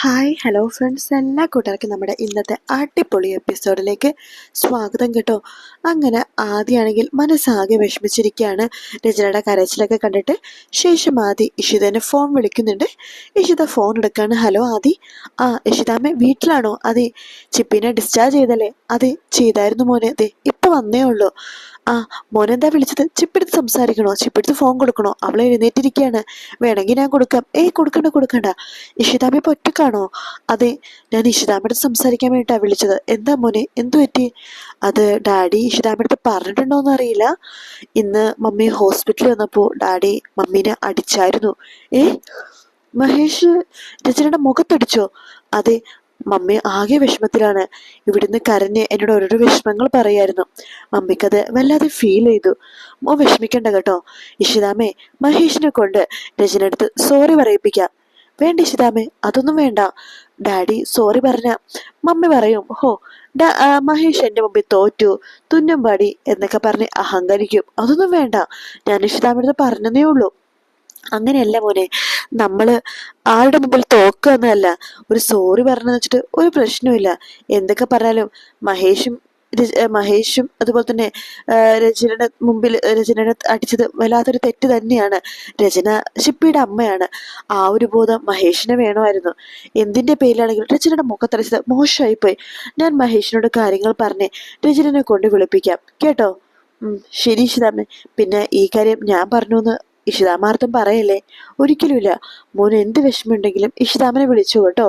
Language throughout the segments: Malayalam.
ഹായ് ഹലോ ഫ്രണ്ട്സ് എല്ലാ കൂട്ടുകാർക്കും നമ്മുടെ ഇന്നത്തെ അടിപൊളി എപ്പിസോഡിലേക്ക് സ്വാഗതം കേട്ടോ. അങ്ങനെ ആദ്യമാണെങ്കിൽ മനസ്സാകെ വിഷമിച്ചിരിക്കുകയാണ്. രചനയുടെ കരച്ചിലൊക്കെ കണ്ടിട്ട് ശേഷം ആദി ഇഷിതനെ ഫോൺ വിളിക്കുന്നുണ്ട്. ഇഷിത ഫോൺ എടുക്കാണ്. ഹലോ ആദി. ആ ഇഷിതാമ്മ വീട്ടിലാണോ? അതെ ചിപ്പിനെ ഡിസ്ചാർജ് ചെയ്തല്ലേ? അതെ ചെയ്തായിരുന്നു മോനെ. അതെ ഇപ്പോൾ വന്നേ ഉള്ളൂ. ആ മോനെന്താ വിളിച്ചത്? ചിപ്പെടുത്ത് സംസാരിക്കണോ? ചിപ്പെടുത്ത് ഫോൺ കൊടുക്കണോ? അവളെ എഴുന്നേറ്റിരിക്കുകയാണ്. വേണമെങ്കിൽ ഞാൻ കൊടുക്കാം. ഏയ് കൊടുക്കണ്ട കൊടുക്കണ്ട. ഇഷിതാമ്മ ഇപ്പോൾ ഒറ്റക്കാണോ? അതെ ഞാൻ ഇഷിതാമ്മയുടെ സംസാരിക്കാൻ വേണ്ടിയിട്ടാണ് വിളിച്ചത്. എന്താ മോനെ എന്തു പറ്റി? അത് ഡാഡി ഇഷിതാമ്മയുടെ അടുത്ത് പറഞ്ഞിട്ടുണ്ടോന്ന് അറിയില്ല. ഇന്ന് മമ്മി ഹോസ്പിറ്റലിൽ വന്നപ്പോൾ ഡാഡി മമ്മീനെ അടിച്ചായിരുന്നു. ഏ? മഹേഷ് രചനയുടെ മുഖത്തടിച്ചോ? അതെ മമ്മി ആകെ വിഷമത്തിലാണ്. ഇവിടുന്ന് കരഞ്ഞ് എന്നോട് ഓരോരോ വിഷമങ്ങൾ പറയായിരുന്നു. മമ്മിക്കത് വല്ലാതെ ഫീൽ ചെയ്തു. മോ വിഷമിക്കണ്ട കേട്ടോ. ഇഷിതാമേ മഹേഷിനെ കൊണ്ട് രചന സോറി പറയിപ്പിക്കാം. വേണ്ട ഇഷിതാമേ അതൊന്നും വേണ്ട. ഡാഡി സോറി പറഞ്ഞ. മമ്മി പറയും ഹോ മഹേഷ് എന്റെ മുമ്പിൽ തോറ്റു തുന്നും പാടി എന്നൊക്കെ പറഞ്ഞ് അഹങ്കരിക്കും. അതൊന്നും വേണ്ട. ഞാൻ ഇഷിതാമ്മയുടെ അടുത്ത് പറഞ്ഞതേ ഉള്ളൂ. അങ്ങനെയല്ല മോനെ നമ്മൾ ആരുടെ മുമ്പിൽ തോക്കുക എന്നല്ല. ഒരു സോറി പറഞ്ഞെന്ന് വെച്ചിട്ട് ഒരു പ്രശ്നവുമില്ല. എന്തൊക്കെ പറഞ്ഞാലും മഹേഷും മഹേഷും അതുപോലെ തന്നെ രചനയുടെ മുമ്പിൽ രചനയുടെ അടിച്ചത് വല്ലാത്തൊരു തെറ്റ് തന്നെയാണ്. രചന ഷിപ്പിയുടെ അമ്മയാണ്. ആ ഒരു ബോധം മഹേഷിന് വേണമായിരുന്നു. എന്തിന്റെ പേരിലാണെങ്കിലും രചനയുടെ മുഖത്തടിച്ചത് മോശമായിപ്പോയി. ഞാൻ മഹേഷിനോട് കാര്യങ്ങൾ പറഞ്ഞ് രചനനെ കൊണ്ട് വിളിപ്പിക്കാം. കേട്ടോ? ശരി ശിതാമ്മ പിന്നെ ഈ കാര്യം ഞാൻ പറഞ്ഞു എന്ന് ഇഷിതാമാർത്തും പറയല്ലേ? ഒരിക്കലുമില്ല. മോന് എന്ത് വിഷമമുണ്ടെങ്കിലും ഇഷിതാമനെ വിളിച്ചു കേട്ടോ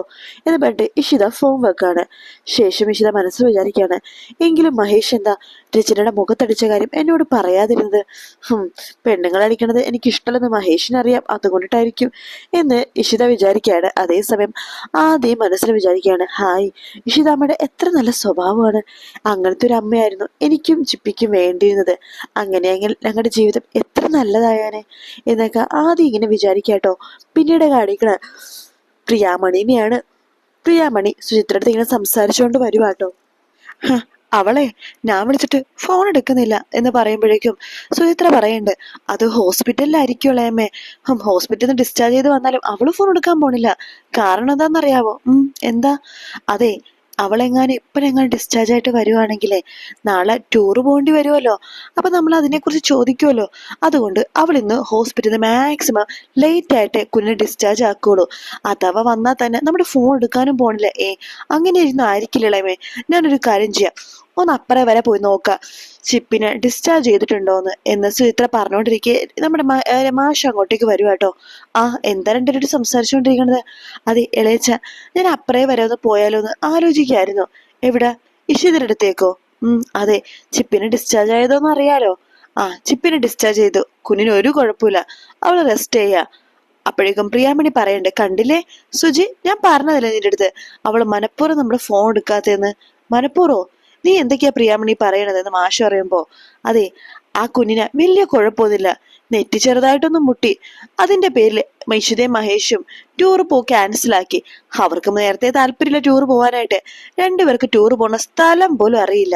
എന്ന് പറഞ്ഞിട്ട് ഇഷിത ഫോൺ വെക്കാണ്. ശേഷം ഇഷിത മനസ്സ് വിചാരിക്കുകയാണ് എങ്കിലും മഹേഷ് എന്താ? രചനയുടെ മുഖത്തടിച്ച കാര്യം എന്നോട് പറയാതിരുന്നത്. പെണ്ണുങ്ങൾ അടിക്കണത് എനിക്ക് ഇഷ്ടമല്ലെന്ന് മഹേഷിനറിയാം. അതുകൊണ്ടിട്ടായിരിക്കും എന്ന് ഇഷിത വിചാരിക്കുകയാണ് അതേസമയം ആദ്യം മനസ്സിൽ വിചാരിക്കുകയാണ് ഹായ് ഇഷിതാമ്മയുടെ എത്ര നല്ല സ്വഭാവമാണ്. അങ്ങനത്തെ ഒരു അമ്മയായിരുന്നു എനിക്കും ചിപ്പിക്കും വേണ്ടിയിരുന്നത്. അങ്ങനെയെങ്കിൽ ഞങ്ങളുടെ ജീവിതം എത്ര നല്ലതായാനെ. എന്നൊക്കെ ആദ്യം ഇങ്ങനെ വിചാരിക്കാട്ടോ പിന്നീട് കാണിക്കണ. പ്രിയാമണിനെയാണ്. പ്രിയാമണി സുചിത്രടുത്ത് ഇങ്ങനെ സംസാരിച്ചുകൊണ്ട് വരുവാട്ടോ അവളെ ഞാൻ വിളിച്ചിട്ട് ഫോൺ എടുക്കുന്നില്ല എന്ന് പറയുമ്പോഴേക്കും സുചിത്ര പറയണ്ട് അത് ഹോസ്പിറ്റലിലായിരിക്കുമല്ലേ അമ്മേ. ഹോസ്പിറ്റലിൽ നിന്ന് ഡിസ്ചാർജ് ചെയ്ത് വന്നാലും അവൾ ഫോൺ എടുക്കാൻ പോണില്ല. കാരണം എന്താണെന്നറിയാവോ? എന്താ? അതെ അവളെങ്ങാനും ഇപ്പഴെങ്ങാനും ഡിസ്ചാർജ് ആയിട്ട് വരുവാണെങ്കിലേ നാളെ ടൂർ പോകേണ്ടി വരുമല്ലോ അപ്പം നമ്മൾ അതിനെക്കുറിച്ച് ചോദിക്കുമല്ലോ അതുകൊണ്ട് അവൾ ഇന്ന് ഹോസ്പിറ്റലിൽ മാക്സിമം ലേറ്റ് ആയിട്ട് കുഞ്ഞിനെ ഡിസ്ചാർജ് ആക്കുകയുള്ളൂ അഥവാ വന്നാൽ തന്നെ നമ്മുടെ ഫോൺ എടുക്കാനും പോണില്ല. ഏ അങ്ങനെ ഇരുന്ന് ആയിരിക്കില്ലേ ഞാനൊരു കാര്യം ചെയ്യാം. ഒന്ന് അപ്പുറം വരെ പോയി നോക്കുക ചിപ്പിനെ ഡിസ്ചാർജ് ചെയ്തിട്ടുണ്ടോന്ന് എന്ന് സുചിത്ര പറഞ്ഞുകൊണ്ടിരിക്കെ നമ്മുടെ മാ- മാഷ് അങ്ങോട്ടേക്ക് വരുക കേട്ടോ ആ എന്താ രണ്ടുപേരോട് സംസാരിച്ചുകൊണ്ടിരിക്കണത് അതെ ഇളയച്ച ഞാൻ അപ്പുറേ വരെ ഒന്ന് പോയാലോ എന്ന് ആലോചിക്കായിരുന്നു. എവിടെ? ഇഷിതിന്റെ അടുത്തേക്കോ? ഉം അതെ ചിപ്പിനെ ഡിസ്ചാർജ് ആയതോന്ന് അറിയാലോ. ആ ചിപ്പിനെ ഡിസ്ചാർജ് ചെയ്തു. കുഞ്ഞിന് ഒരു കുഴപ്പമില്ല. അവൾ റെസ്റ്റ് ചെയ്യാ. അപ്പോഴേക്കും പ്രിയാമണി പറയണ്ടേ കണ്ടില്ലേ? സുജി ഞാൻ പറഞ്ഞതല്ലേ നിന്റെ അടുത്ത് അവൾ മനഃപൂർവം നമ്മുടെ ഫോൺ എടുക്കാത്തതെന്ന്. മനഃപൂർവോ? നീ എന്തൊക്കെയാ പ്രിയാമണി പറയണതെന്ന് മാഷ് പറയുമ്പോ അതെ ആ കുഞ്ഞിന് വലിയ കുഴപ്പമൊന്നുമില്ല. നെറ്റി ചെറുതായിട്ടൊന്നും മുട്ടി. അതിന്റെ പേരിൽ മൈഷിതയും മഹേഷും ടൂർ പോ ക്യാൻസലാക്കി അവർക്ക് നേരത്തെ താല്പര്യമില്ല ടൂർ പോകാനായിട്ട് രണ്ടുപേർക്ക് ടൂർ പോകുന്ന സ്ഥലം പോലും അറിയില്ല.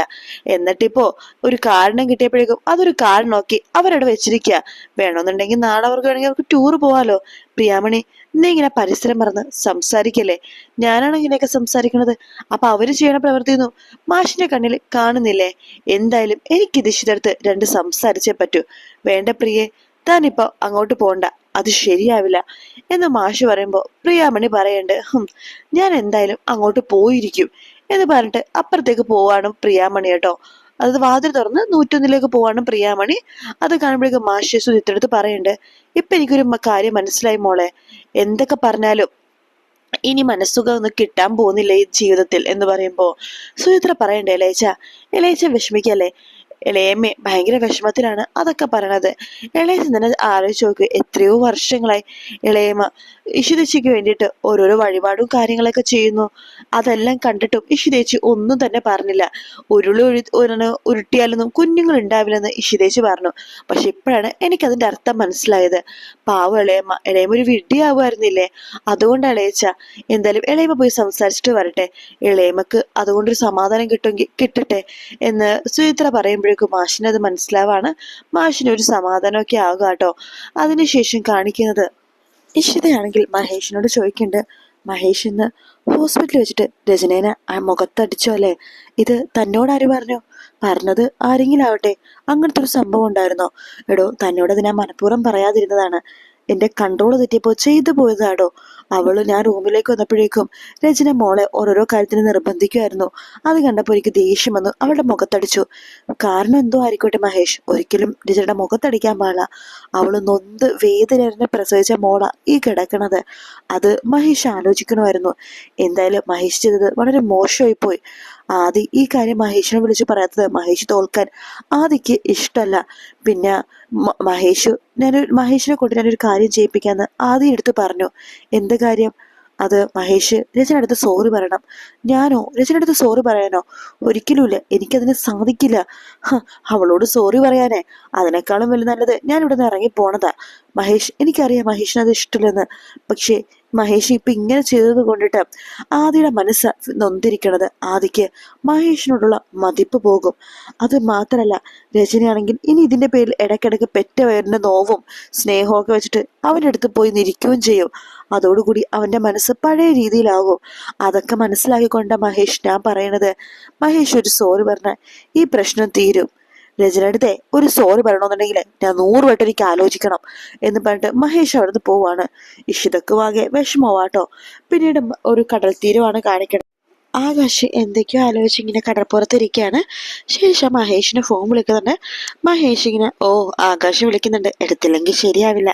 എന്നിട്ടിപ്പോ ഒരു കാരണം കിട്ടിയപ്പോഴേക്കും അതൊരു കാർഡ് നോക്കി അവരവിടെ വെച്ചിരിക്കുക വേണമെന്നുണ്ടെങ്കിൽ നാളെ അവർക്ക് വേണമെങ്കിൽ അവർക്ക് ടൂർ പോവാലോ. പ്രിയാമണി നീ ഇങ്ങനെ പരിസരം മറന്ന് സംസാരിക്കല്ലേ? ഞാനാണ് ഇങ്ങനെയൊക്കെ സംസാരിക്കുന്നത് അപ്പൊ അവർ ചെയ്യണ പ്രവൃത്തിയൊന്നും മാഷിന്റെ കണ്ണിൽ കാണുന്നില്ലേ? എന്തായാലും എനിക്ക് ദിശിതെടുത്ത് രണ്ട് സംസാരിച്ചേ പറ്റൂ. വേണ്ട പ്രിയെ താനിപ്പോ അങ്ങോട്ട് പോണ്ട. അത് ശരിയാവില്ല. എന്ന് മാഷ് പറയുമ്പോൾ പ്രിയാമണി പറയണ്ട് ഞാൻ എന്തായാലും അങ്ങോട്ട് പോയിരിക്കും. എന്ന് പറഞ്ഞിട്ട് അപ്പുറത്തേക്ക് പോവാണ് പ്രിയാമണി കേട്ടോ. അത് വാതിൽ തുറന്ന് നൂറ്റൊന്നിലേക്ക് പോവാണ് പ്രിയാമണി. അത് കാണുമ്പോഴേക്കും മാഷ് സുജിത്തെടുത്ത് പറയണ്ട് ഇപ്പൊ എനിക്കൊരു കാര്യം മനസ്സിലായി മോളെ. എന്തൊക്കെ പറഞ്ഞാലും ഇനി മനസ്സുഖം ഒന്നും കിട്ടാൻ പോകുന്നില്ല ഈ ജീവിതത്തിൽ. എന്ന് പറയുമ്പോൾ സുചിത്ര പറയണ്ടേ ഇലേച്ച ഇളയച്ച വിഷമിക്കല്ലേ? ഇളയമ്മ ഭയങ്കര വിഷമത്തിലാണ് അതൊക്കെ പറയണത്. ഇളയ തന്നെ ആലോചിച്ച് നോക്ക് എത്രയോ വർഷങ്ങളായി ഇളയമ്മ ഇഷിതേച്ചിക്ക് വേണ്ടിയിട്ട് ഓരോരോ വഴിപാടും കാര്യങ്ങളൊക്കെ ചെയ്യുന്നു. അതെല്ലാം കണ്ടിട്ടും ഇഷിതേച്ചി ഒന്നും തന്നെ പറഞ്ഞില്ല. ഉരുളി ഒഴി ഉരുട്ടിയാലൊന്നും കുഞ്ഞുങ്ങൾ ഉണ്ടാവില്ലെന്ന് ഇഷിതേച്ചി പറഞ്ഞു. പക്ഷെ ഇപ്പോഴാണ് എനിക്കതിന്റെ അർത്ഥം മനസ്സിലായത്. പാവ ഇളയമ്മ ഇളയമ്മ ഒരു വിഡ്ഢിയാവുമായിരുന്നില്ലേ? അതുകൊണ്ട് ഇളയച്ച എന്തായാലും ഇളയമ്മ പോയി സംസാരിച്ചിട്ട് വരട്ടെ. ഇളയമ്മക്ക് അതുകൊണ്ടൊരു സമാധാനം കിട്ടും കിട്ടട്ടെ എന്ന് സുചിത്ര പറയുമ്പോഴേക്കും മാഷിന് അത് മനസ്സിലാവാണ്. മാഷിന് ഒരു സമാധാനമൊക്കെ ആകുക കേട്ടോ. അതിനുശേഷം കാണിക്കുന്നത് ഇഷിതയാണെങ്കിൽ മഹേഷിനോട് ചോദിക്കുന്നുണ്ട്. മഹേഷ് ഇന്ന് ഹോസ്പിറ്റലിൽ വെച്ചിട്ട് രചനേനെ ആ മുഖത്തടിച്ചോ അല്ലേ? ഇത് തന്നോട് ആര് പറഞ്ഞു? പറഞ്ഞത് ആരെങ്കിലും ആവട്ടെ. അങ്ങനത്തെ ഒരു സംഭവം ഉണ്ടായിരുന്നോ? എടോ തന്നോട് അത് ഞാൻ മനഃപൂർവം പറയാതിരുന്നതാണ്. എന്റെ കൺട്രോൾ തെറ്റിയപ്പോ ചെയ്തു പോയതാടോ? അവൾ ഞാൻ റൂമിലേക്ക് വന്നപ്പോഴേക്കും രചന മോളെ ഓരോരോ കാര്യത്തിന് നിർബന്ധിക്കുമായിരുന്നു അത് കണ്ടപ്പോൾ എനിക്ക് ദേഷ്യം വന്നു. അവളുടെ മുഖത്തടിച്ചു. കാരണം എന്തോ ആയിക്കോട്ടെ മഹേഷ് ഒരിക്കലും രചനയുടെ മുഖത്തടിക്കാൻ പാടില്ല. അവൾ നൊന്ത് വേദനരനെ പ്രസവിച്ച മോള ഈ കിടക്കണത്. അത് മഹേഷ് ആലോചിക്കണമായിരുന്നു. എന്തായാലും മഹേഷ് ചെയ്തത് വളരെ മോശമായി പോയി ആദി ഈ കാര്യം മഹേഷിനെ വിളിച്ച് പറയാത്തത് മഹേഷ് തോൽക്കാൻ ആദിക്ക് ഇഷ്ടമല്ല പിന്നെ മഹേഷ് ഞാൻ മഹേഷിനെ കൊണ്ട് ഞാനൊരു കാര്യം ചെയ്യിപ്പിക്കാന്ന് ആദി എടുത്ത് പറഞ്ഞു. എന്ത് കാര്യം? അത് മഹേഷ് രചന അടുത്ത് സോറി പറയണം. ഞാനോ രചന അടുത്ത് സോറി പറയാനോ? ഒരിക്കലുമില്ല എനിക്കതിന് സാധിക്കില്ല. അവളോട് സോറി പറയാനേ. അതിനേക്കാളും വലിയ നല്ലത് ഞാൻ ഇവിടെ നിന്ന് ഇറങ്ങി പോണതാ. മഹേഷ് എനിക്കറിയാം മഹേഷിന് അത് ഇഷ്ടമില്ലെന്ന്. പക്ഷേ മഹേഷ് ഇപ്പൊ ഇങ്ങനെ ചെയ്തത് കൊണ്ടിട്ട് ആദിയുടെ മനസ്സ് നൊന്തിരിക്കണത് ആദിക്ക് മഹേഷിനോടുള്ള മതിപ്പ് പോകും. അത് മാത്രമല്ല രചനയാണെങ്കിൽ ഇനി ഇതിന്റെ പേരിൽ ഇടയ്ക്കിടയ്ക്ക് പെറ്റ വയറിന്റെ നോവും സ്നേഹമൊക്കെ വെച്ചിട്ട് അവന്റെ അടുത്ത് പോയി നിരിക്കുകയും ചെയ്യും. അതോടുകൂടി അവന്റെ മനസ്സ് പഴയ രീതിയിലാകും. അതൊക്കെ മനസ്സിലാക്കിക്കൊണ്ട മഹേഷ് ഞാൻ പറയണത് മഹേഷ് ഒരു സോറി പറഞ്ഞ ഈ പ്രശ്നം തീരും. രചനടുത്തെ ഒരു സോറി പറയണമെന്നുണ്ടെങ്കിൽ ഞാൻ നൂറ് വട്ടം എനിക്ക് ആലോചിക്കണം എന്ന് പറഞ്ഞിട്ട് മഹേഷ് അവിടുന്ന് പോവാണ്. ഇഷിതക്ക് വാകെ വിഷമവാട്ടോ. പിന്നീട് ഒരു കടൽ തീരമാണ് കാണിക്കണം ആകാശ് എന്തൊക്കെയോ ആലോചിച്ച് ഇങ്ങനെ കടപ്പുറത്തിരിക്കുകയാണ് ശേഷം മഹേഷിന് ഫോൺ വിളിക്കുന്നുണ്ട്. മഹേഷ് ഇങ്ങനെ ഓ ആകാശ് വിളിക്കുന്നുണ്ട്. എടുത്തില്ലെങ്കിൽ ശരിയാവില്ല.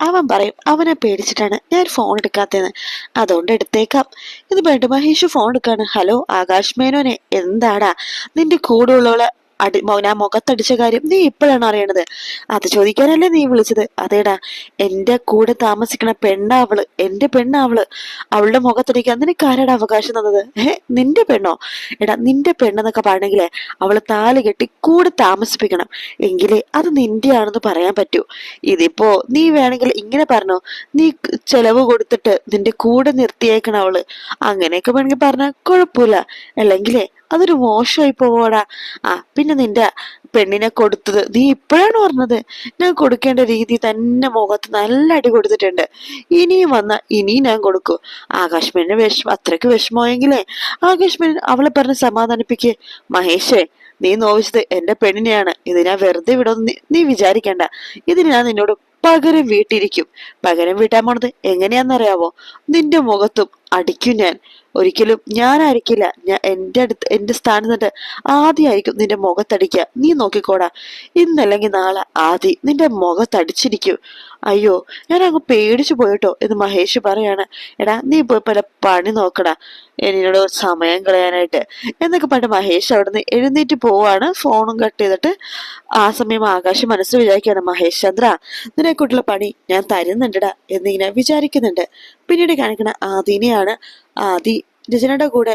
അവൻ പറയും അവനെ പേടിച്ചിട്ടാണ് ഞാൻ ഫോൺ എടുക്കാത്തതെന്ന്. അതുകൊണ്ട് എടുത്തേക്കാം. ഇത് വേണ്ട മഹേഷ് ഫോൺ എടുക്കാണ്. ഹലോ ആകാശ് മേനോനെ എന്താടാ? നിന്റെ കൂടെയുള്ളവളെ അടി ഞാൻ മുഖത്തടിച്ച കാര്യം നീ ഇപ്പോഴാണ് അറിയണത്. അത് ചോദിക്കാനല്ലേ നീ വിളിച്ചത്. അതേടാ എന്റെ കൂടെ താമസിക്കണ പെണ്ണാവൾ എന്റെ പെണ്ണാവൾ അവളുടെ മുഖത്തടിക്കാൻ നിനക്ക് ആരാടാ അവകാശം തന്നത്? ഏ നിന്റെ പെണ്ണോ? എടാ നിന്റെ പെണ്ണെന്നൊക്കെ പറയണെങ്കിലേ അവൾ താൽ കെട്ടി കൂടെ താമസിപ്പിക്കണം. എങ്കിലേ അത് നിന്റെ ആണെന്ന് പറയാൻ പറ്റൂ. ഇതിപ്പോ നീ വേണമെങ്കിൽ ഇങ്ങനെ പറഞ്ഞോ. നീ ചെലവ് കൊടുത്തിട്ട് നിന്റെ കൂടെ നിർത്തിയേക്കണ അവൾ. അങ്ങനെയൊക്കെ വേണമെങ്കിൽ പറഞ്ഞാൽ കുഴപ്പമില്ല. അല്ലെങ്കിലേ അതൊരു മോശമായി പോവാടാ. ആ പിന്നെ നിന്റെ പെണ്ണിനെ കൊടുത്തത്. നീ ഇപ്പോഴാണ് പറഞ്ഞത്? ഞാൻ കൊടുക്കേണ്ട രീതി തന്നെ മുഖത്ത് നല്ല അടി കൊടുത്തിട്ടുണ്ട്. ഇനിയും വന്ന ഇനിയും ഞാൻ കൊടുക്കും. ആകാശ്മേനെ വിഷമം അത്രയ്ക്ക് വിഷമമായെങ്കിലേ ആകാശ്മേൻ അവളെ പറഞ്ഞ് സമാധാനിപ്പിക്കേ. മഹേഷേ നീ നോവിച്ചത് എന്റെ പെണ്ണിനെയാണ്. ഇത് ഞാൻ വെറുതെ വിടുമെന്ന് നീ- വിചാരിക്കണ്ട. ഇതിന് ഞാൻ നിന്നോട് പകരം വീട്ടിരിക്കും. പകരം വീട്ടാൻ പോണത് എങ്ങനെയാന്നറിയാവോ നിന്റെ മുഖത്തും അടിക്കും ഞാൻ. ഒരിക്കലും ഞാൻ ഞാനായിരിക്കില്ല. ഞാൻ എന്റെ അടുത്ത് എന്റെ സ്ഥാനത്ത് നിന്നിട്ട് ആദ്യമായിരിക്കും നിന്റെ മുഖത്തടിക്കുക. നീ നോക്കിക്കോടാ. ഇന്നല്ലെങ്കിൽ നാളെ ആദ്യം നിന്റെ മുഖത്തടിച്ചിരിക്കും. അയ്യോ ഞാൻ അങ്ങ് പേടിച്ചു പോയിട്ടോ എന്ന് മഹേഷ് പറയാണ്. എടാ നീ പോയി പല പണി നോക്കടാ. എന്നോട് സമയം കളയാനായിട്ട്. എന്നൊക്കെ പറഞ്ഞ് മഹേഷ് അവിടുന്ന് എഴുന്നേറ്റ് പോവാണ്. ഫോണും കട്ട് ചെയ്തിട്ട് ആ സമയം ആകാശം മനസ്സിൽ വിചാരിക്കുകയാണ് മഹേഷ് ചന്ദ്ര നിന്നെക്കൊണ്ടുള്ള പണി ഞാൻ തരുന്നുണ്ടടാ എന്നിങ്ങനെ വിചാരിക്കുന്നുണ്ട്. പിന്നീട് കാണിക്കുന്ന ആദിനെയാണ് ആദി രചനയുടെ കൂടെ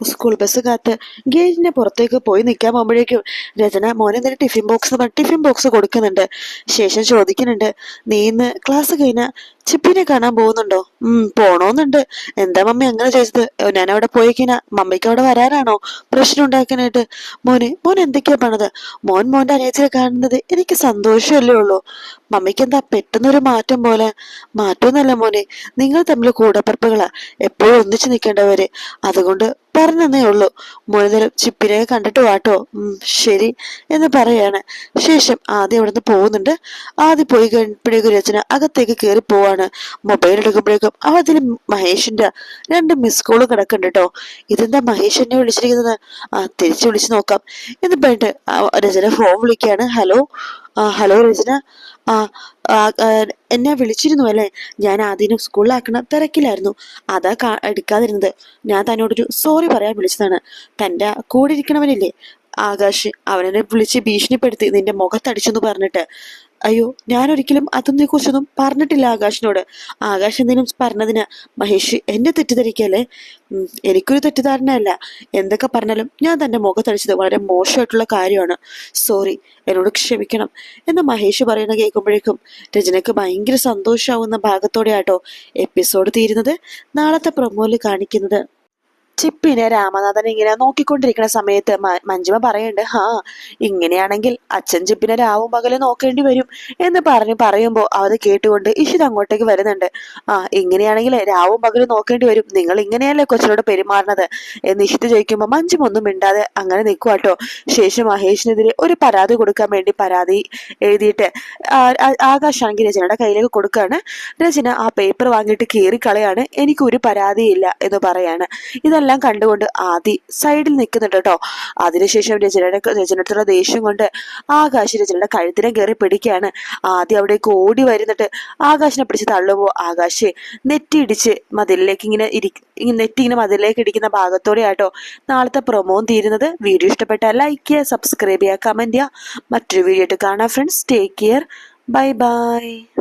സ്കൂൾ ബസ് കാത്ത് ഗേറ്റിന്റെ പുറത്തേക്ക് പോയി നിൽക്കാൻ പോകുമ്പോഴേക്കും രചന മോനെ തന്നെ ടിഫിൻ ബോക്സ് ടിഫിൻ ബോക്സ് കൊടുക്കുന്നുണ്ട്. ശേഷം ചോദിക്കുന്നുണ്ട് നീ ഇന്ന് ക്ലാസ് കഴിഞ്ഞ ചിപ്പിനെ കാണാൻ പോകുന്നുണ്ടോ? ഉം പോണോന്നുണ്ട്. എന്താ മമ്മി അങ്ങനെ ചോദിച്ചത്? ഞാൻ അവിടെ പോയി കഴിഞ്ഞാ മമ്മിക്ക് അവിടെ വരാനാണോ പ്രശ്നം ഉണ്ടാക്കാനായിട്ട്? മോനെ മോൻ എന്തൊക്കെയാ പണത്? മോൻ മോന്റെ അനിയത്തിനെ കാണുന്നത് എനിക്ക് സന്തോഷമല്ലേ ഉള്ളൂ. മമ്മിക്ക് എന്താ പെട്ടെന്നൊരു മാറ്റം പോലെ? മാറ്റമൊന്നല്ല മോനെ നിങ്ങൾ തമ്മിൽ കൂടപ്പറപ്പുകളാ. എപ്പോഴും ഒന്നിച്ചു നിൽക്കേണ്ടവര്. അതുകൊണ്ട് പറഞ്ഞതേ ഉള്ളൂ. മുഴുതലും ചിപ്പിനെ കണ്ടിട്ട് വാട്ടോ ശരി എന്ന് പറയാണ്. ശേഷം ആദ്യം അവിടുന്ന് പോകുന്നുണ്ട്. ആദ്യം പോയി കഴിഞ്ഞപ്പോഴേക്കും രചന അകത്തേക്ക് കയറി പോവാണ്. മൊബൈൽ എടുക്കുമ്പോഴേക്കും അതിൽ മഹേഷിന്റെ രണ്ട് മിസ് കോൾ കിടക്കുന്നുണ്ട് കേട്ടോ ഇതെന്താ മഹേഷ് എന്നെ വിളിച്ചിരിക്കുന്നത്? ആ തിരിച്ചു വിളിച്ചു നോക്കാം. എന്ന് പറഞ്ഞിട്ട് രചന ഫോൺ വിളിക്കുകയാണ്. ഹലോ ആ ഹലോ രചന. ആ എന്നെ വിളിച്ചിരുന്നു അല്ലേ? ഞാൻ ആദ്യം സ്കൂളിലാക്കണ തിരക്കിലായിരുന്നു. അതാ എടുക്കാതിരുന്നത്. ഞാൻ തന്നോടൊരു സോറി പറയാൻ വിളിച്ചതാണ്. തന്റെ കൂടെ ഇരിക്കണവനില്ലേ? ആകാശ് അവനെ വിളിച്ച് ഭീഷണിപ്പെടുത്തി നിന്റെ മുഖത്തടിച്ചെന്ന് പറഞ്ഞിട്ട്. അയ്യോ ഞാനൊരിക്കലും അതൊന്നിനെ കുറിച്ചൊന്നും പറഞ്ഞിട്ടില്ല ആകാശിനോട്. ആകാശ് എന്തെങ്കിലും പറഞ്ഞതിന് മഹേഷ് എന്നെ തെറ്റിദ്ധരിക്കല്ലേ? എനിക്കൊരു തെറ്റിദ്ധാരണയല്ല. എന്തൊക്കെ പറഞ്ഞാലും ഞാൻ തന്റെ മുഖത്തടിച്ചത് വളരെ മോശമായിട്ടുള്ള കാര്യമാണ്. സോറി എന്നോട് ക്ഷമിക്കണം. എന്ന് മഹേഷ് പറയുന്ന കേൾക്കുമ്പോഴേക്കും രചനയ്ക്ക് ഭയങ്കര സന്തോഷമാവുന്ന ഭാഗത്തോടെയാട്ടോ എപ്പിസോഡ് തീരുന്നത്. നാളത്തെ പ്രൊമോയിൽ കാണിക്കുന്നത് ചിപ്പിനെ രാമനാഥൻ ഇങ്ങനെ നോക്കിക്കൊണ്ടിരിക്കുന്ന സമയത്ത് മഞ്ജിമ പറയുന്നുണ്ട് ഹാ ഇങ്ങനെയാണെങ്കിൽ അച്ഛൻ ചിപ്പിനെ രാവും പകലും നോക്കേണ്ടി വരും എന്ന് പറഞ്ഞ് പറയുമ്പോൾ അത് കേട്ടുകൊണ്ട് ഇഷിത് അങ്ങോട്ടേക്ക് വരുന്നുണ്ട്. ആ ഇങ്ങനെയാണെങ്കിൽ രാവും പകലും നോക്കേണ്ടി വരും. നിങ്ങൾ ഇങ്ങനെയല്ലേ കൊച്ചിനോട് പെരുമാറുന്നത്? എന്ന് ഇഷിത് ചോദിക്കുമ്പോൾ മഞ്ജുമ ഒന്നും മിണ്ടാതെ അങ്ങനെ നിൽക്കുവാട്ടോ ശേഷം മഹേഷിനെതിരെ ഒരു പരാതി കൊടുക്കാൻ വേണ്ടി പരാതി എഴുതിയിട്ട് ആകാശാണെങ്കിൽ രചനയുടെ കയ്യിലേക്ക് കൊടുക്കുകയാണ്. രചന ആ പേപ്പർ വാങ്ങിയിട്ട് കീറിക്കളയാണ്. എനിക്ക് ഒരു പരാതിയില്ല എന്ന് പറയാണ്. ഇതെല്ലാം കണ്ടുകൊണ്ട് ആദി സൈഡിൽ നിൽക്കുന്നുണ്ട് കേട്ടോ അതിനുശേഷം രചനയുടെ രചനത്തിലുള്ള ദേഷ്യം കൊണ്ട് ആകാശ് രചനയുടെ കഴുത്തിനെ കയറി പിടിക്കുകയാണ്. ആദ്യം അവിടേക്ക് ഓടി വരുന്നിട്ട് ആകാശിനെ പിടിച്ച് തള്ളുമ്പോൾ ആകാശ് നെറ്റിയിടിച്ച് മതിലിലേക്ക് ഇങ്ങനെ ഇരി നെറ്റി ഇങ്ങനെ മതിലിലേക്ക് ഇടിക്കുന്ന ഭാഗത്തോടെ ആട്ടോ നാളത്തെ പ്രൊമോം തീരുന്നത്. വീഡിയോ ഇഷ്ടപ്പെട്ടാൽ ലൈക്ക് ചെയ്യുക സബ്സ്ക്രൈബ് ചെയ്യുക കമന്റ് ചെയ്യുക. മറ്റൊരു വീഡിയോ ആയിട്ട് കാണാം friends take care bye bye